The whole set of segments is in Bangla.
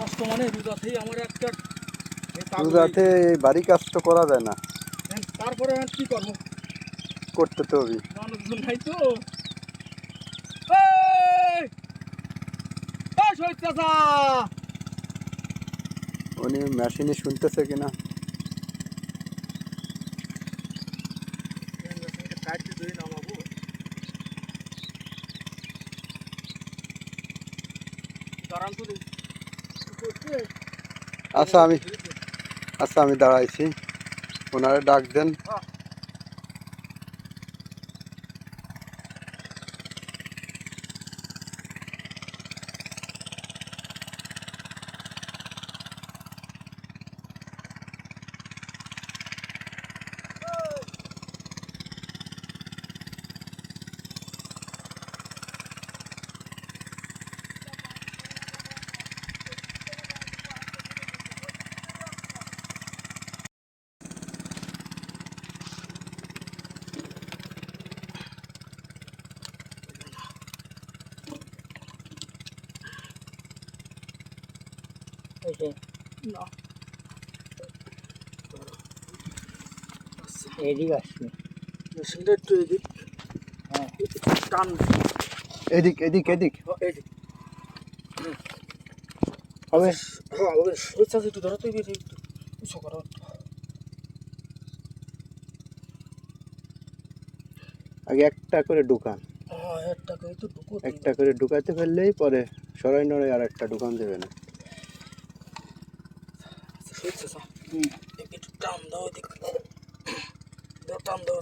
কষ্ট মানে রোজাতেই আমার একটা রোজাতে এই বাড়ি কাজ তো করা যায় না তারপরে আমি কি করব করতে তো হবে মানুষজন নাই তো! উনি মেশিনে শুনতেছে কিনা। দাঁড়ান তো? আচ্ছা আমি আচ্ছা আমি দাঁড়াইছি। ওনারে ডাক দেন। না। এদিকে আসবে মেশিনটা একটু এদিক। হ্যাঁ। টান এদিক এদিক এদিক। এদিক। হবে হ্যাঁ একটু ধরো তো এই একটু উঁচু করো। আগে একটা করে ঢুকান। হ্যাঁ একটা করে তো ঢুকো তো। একটা করে ঢুকাতে ফেললেই পরে সরাই নড়াই আর একটা ঢুকান দেবে না। চাচা একটু টান দাও এদিক টান দাও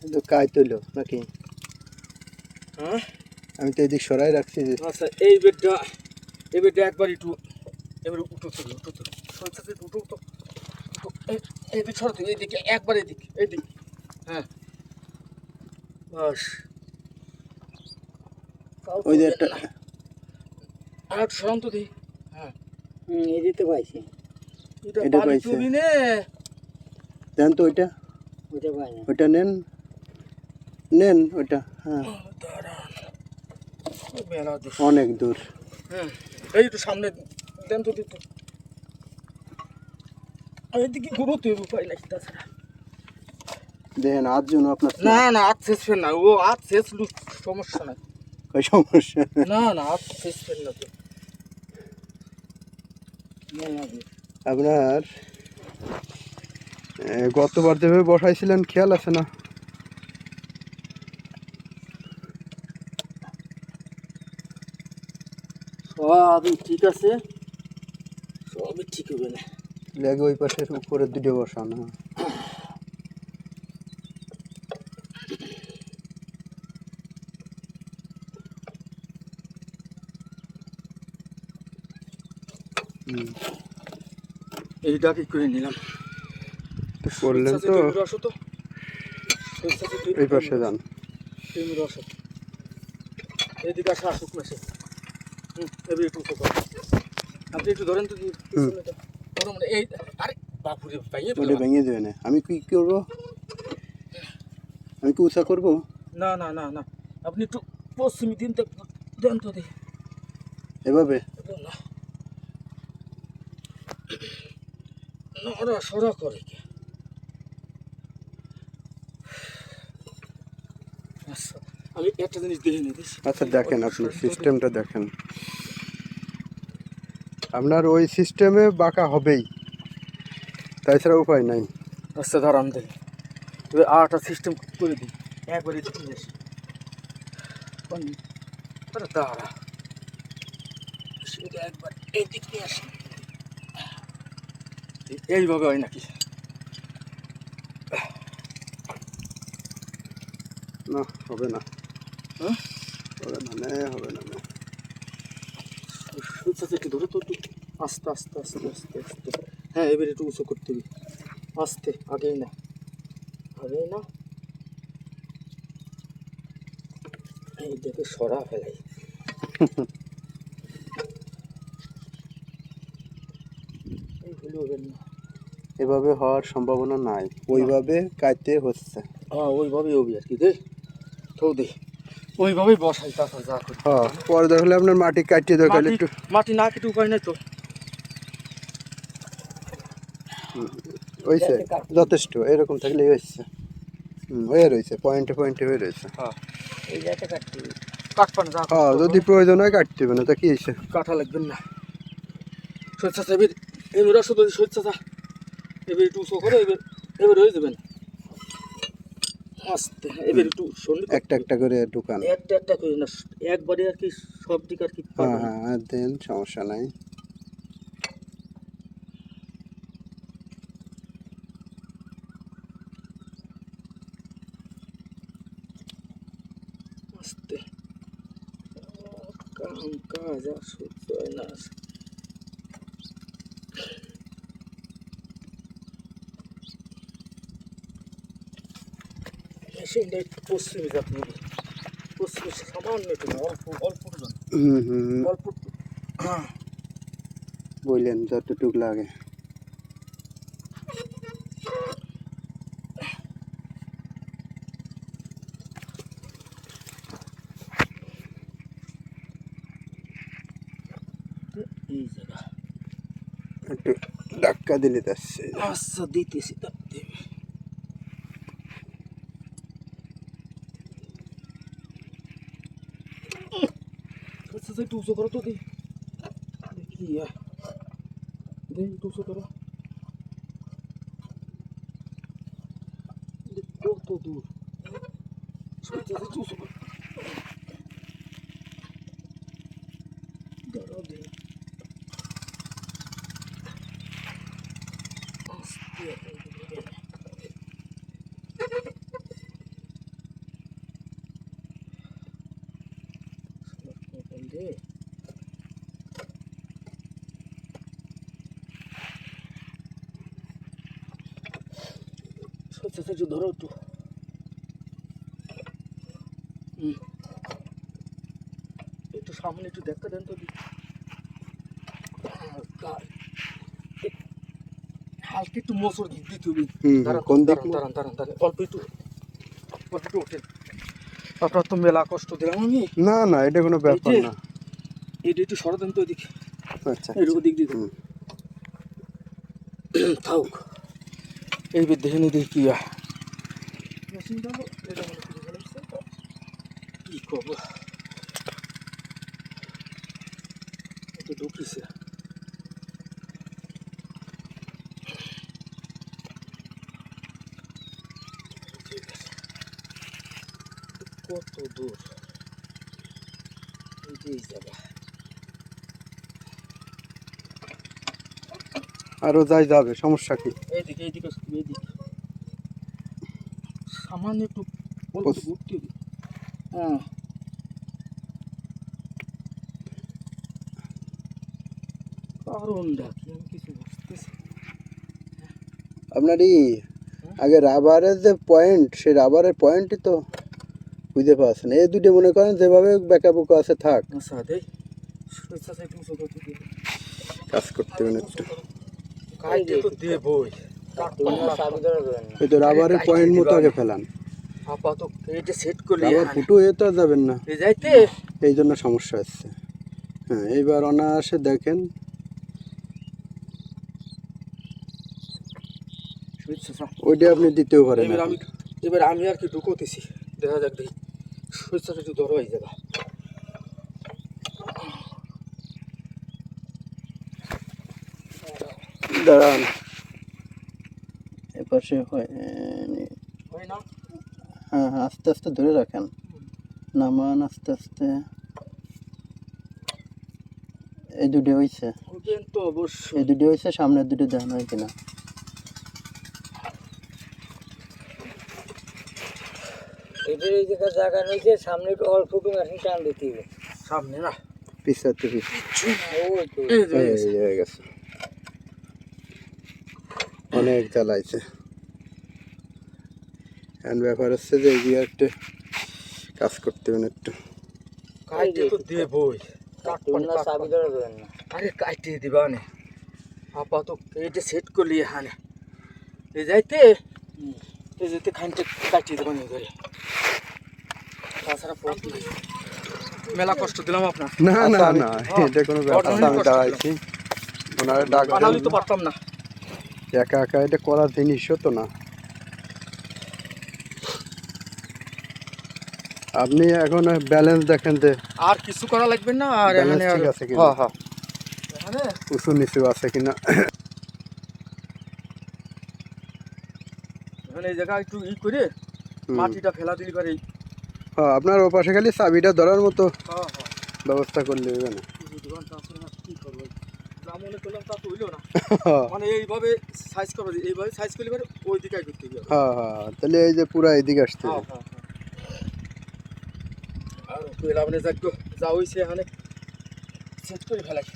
কিন্তু কাজ তুলো নাকি? হ্যাঁ? আমি তো এদিক সরাই রাখছি যে। আচ্ছা এই বেডটা এই বেডটা একবার একটু এবার উঠো তুলো উঠো তুলো শহীদ চাচা একটু উঠো তো উঠো। এই- এইদিকে একবার এদিক এইদিক। হ্যাঁ। বাস। ওই যে একটা আর একটু সরান তো দিই হ্যাঁ হুম এদিকে পাইছি। এটা নে। দেন তো ওইটা। ওইটা পাই না। ওইটা নেন। নেন ওইটা হ্যাঁ। অনেক দূর। হ্যাঁ এই একটু সামনে দেন তো দিত। এইদিকে ঘুরো তুই উপায় নাই তাছাড়া। দেখেন আজ জন্য আপনার না না আজ শেষ ফের না। ও আজ শেষ লু- সমস্যা নাই। সমস্যা। না না আজ শেষ ফের না তো। আপনার গতবার যেভাবে বসাইছিলেন খেয়াল আছে না? সবই ঠিক আছে। সবই ঠিক হবে না। লেগে ওই পাশের উপরের দুটো বসান। এইটা কি করে নিলাম। করলেন তো। এই পাশে যান। তুমি আসা। আসুক না হুম এবার একটু আপনি একটু ধরেন তো মানে এই আরে বাপুরে পাইয়ে ওটা ভেঙে দেবে না। আমি কি করব? আমি কি উষা করব? না না না না। আপনি একটু পশ্চিমী দিন তো দেন তো দেখি। এভাবে? না। নড়া সরা করে কে? আচ্ছা আমি একটা জিনিস দেখে নিই আচ্ছা দেখেন আপনি সিস্টেমটা দেখেন। আপনার ওই সিস্টেমে বাঁকা হবেই। তাছাড়া উপায় নাই। আচ্ছা দাঁড়ান দেখি। এবার আরেকটা সিস্টেম করে দিই। একবারে দেখে যাস দাঁড়া। সেটা একবার এই দিক নিয়ে আসি। এইভাবে হয় নাকি? না হবে না। হ্যাঁ? হবে না নে, হবে না একটু ধরে তো আস্তে আস্তে আস্তে আস্তে আস্তে। হ্যাঁ এবার একটু উঁচু করতে হবে। আস্তে আগেই না। আগেই না এই দেখে সরা ফেলাই। এই ভুল হবে না। এভাবে হওয়ার সম্ভাবনা নাই। ওইভাবে কাটতে হচ্ছে। হ্যাঁ ওইভাবেই হবে আর কি দে। তো দে। ওইভাবেই বসাই তাছাড়া যা করি। হ্যাঁ পরে দেখলে আপনার মাটি কাটিয়ে দরকার একটু মাটি না কেটে উপায় নেই তো। হয়েছে যথেষ্ট এরকম থাকলে হয়েছে হয়ে রয়েছে পয়েন্টে পয়েন্টে হয়ে রয়েছে হ্যাঁ। এই জায়গাটা কাটতে হবে। হ্যাঁ যদি প্রয়োজন হয় কাটতে হবে না তা কি হয়েছে কাটা লাগবেন না। সরষা চা এবার এবার আসো তো চা এবার একটু উঁচু করে এবার এবার হয়ে যাবেন আস্তে এবার একটু সন্ধ্যে একটা একটা করে ঢুকান। একটা একটা করে না একবারে আর কি সব দিক আর কি হ্যাঁ হ্যাঁ দেন সমস্যা নাই। আস্তে। কাম কাজ আর সহ্য হয় না। মেশিনটা একটু পশ্চিমে যাতে পশ্চিমে সামান্য একটু অল্প অল্প একটু না, হুম হুম অল্প বললেন যতটুক লাগে। একটু ধাক্কা দিলে যাচ্ছে আচ্ছা দিতেছি আচ্ছা একটু উঁচু করো তো দি দেখি আহ। দে একটু উঁচু করো দে, কত দূর আচ্ছা, একটু উঁচু করো। দাঁড়াও দে। আস্তে আস্তে। দে আচ্ছা আচ্ছা ধরো একটু। একটু সামনে একটু দেখা দেন তো। হালকা এক- হালকা একটু মোচড় দিতে হবে দাঁড়ান, দাঁড়ান, দাঁড়ান। অল্প একটু অল্প একটু ওঠেন আপনার তো মেলা কষ্ট দিলাম আমি না না এটা কোনো ব্যাপার না এটা একটু সরা দেন তো ওইদিকে আচ্ছা এরকম দিক দিয়ে দেন। এই বিদ্যে হেনে দেখি কি হয়। কি করব ঢুকিছে কত দূর? এই আরও যাই যাবে সমস্যা কি? সামান্য একটু হ্যাঁ। আপনার ই আগে রাবারের যে পয়েন্ট সেই রাবারের পয়েন্টই তো বুঝতে পারছেন। এই দুটো মনে করেন যেভাবে বেঁকা বুকা আছে থাক। কাজ করতে হবে কাইটে তো দেবই। এই রাবারের পয়েন্ট মতো আগে ফেলান। আপাতত এইটা সেট করলে রাবার ফুটো হয়ে যাবেন না। যাইতে? এই জন্য সমস্যা হচ্ছে। হ্যাঁ এইবার অনায়াসে দেখেন। ওইটা আপনি দিতেও পারেন এবার আমি এবার আমি আর কি ঢুকোতেছি। দেখা যাক দেখি। সুইচটা একটু ধরো এই জায়গা দাঁড়ান। এপাশে হয় হয় না আস্তে আস্তে ধরে রাখেন। নামান আস্তে আস্তে। এই দুটো হয়েছে হবেন তো অবশ্যই। এই দুটো হয়েছে সামনের দুটো দেন হয় কিনা। এদের এই জায়গা জায়গা নিয়েছে সামনে একটু অল্প একটু মেশিন টান দিতে হবে। সামনে না। পিছাতে পিছ ওই তো এই যে, এই যে। এই হয়ে গেছে। অনেক জ্বালাইছে। এখন ব্যাপার হচ্ছে যে এই একটা কাজ করতে হবে একটু। কাইটে তো দেবই। আরে কাইটে দিবা নে। এইটা সেট করলি হানে এই যাইতে এই যাইতে খানতে কাটিয়ে দেবা নি ধরে। তাছাড়া পথ নাই মেলা কষ্ট দিলাম আপনার। না না আচ্ছা, না এটা কোনো ব্যাপার। আমি দাঁড়াইছি। ওনারা ডাক তো পারতাম না। একা একা এটা করার জিনিসও তো না। আপনি এখন ব্যালেন্স দেখেন যে আর কিছু করা লাগবে না আর এখানে ঠিক আছে কিনা? হ্যাঁ হ্যাঁ। এখানে? উঁচু নিচু আছে কিনা? এখানে এই জায়গা একটু ই করে মাটিটা ফেলা দিলি করে হ্যাঁ আপনার ওপাশে খালি চাবিটা ধরার মতো ব্যবস্থা করলে হবে না। দোকানটা আছে না কি করব? যা মনে করলাম তা তো হইল না। হ্যাঁ। মানে এইভাবে সাইজ করবে এইভাবে সাইজ করলে পরে ওই দিকে করতে হবে। হ্যাঁ হ্যাঁ তাহলে এই যে পুরা এদিকে আসতে হ্যাঁ হ্যাঁ হ্যাঁ। আর তুই না যাক যা হইছে এখানে। সেট করে ফেলাই।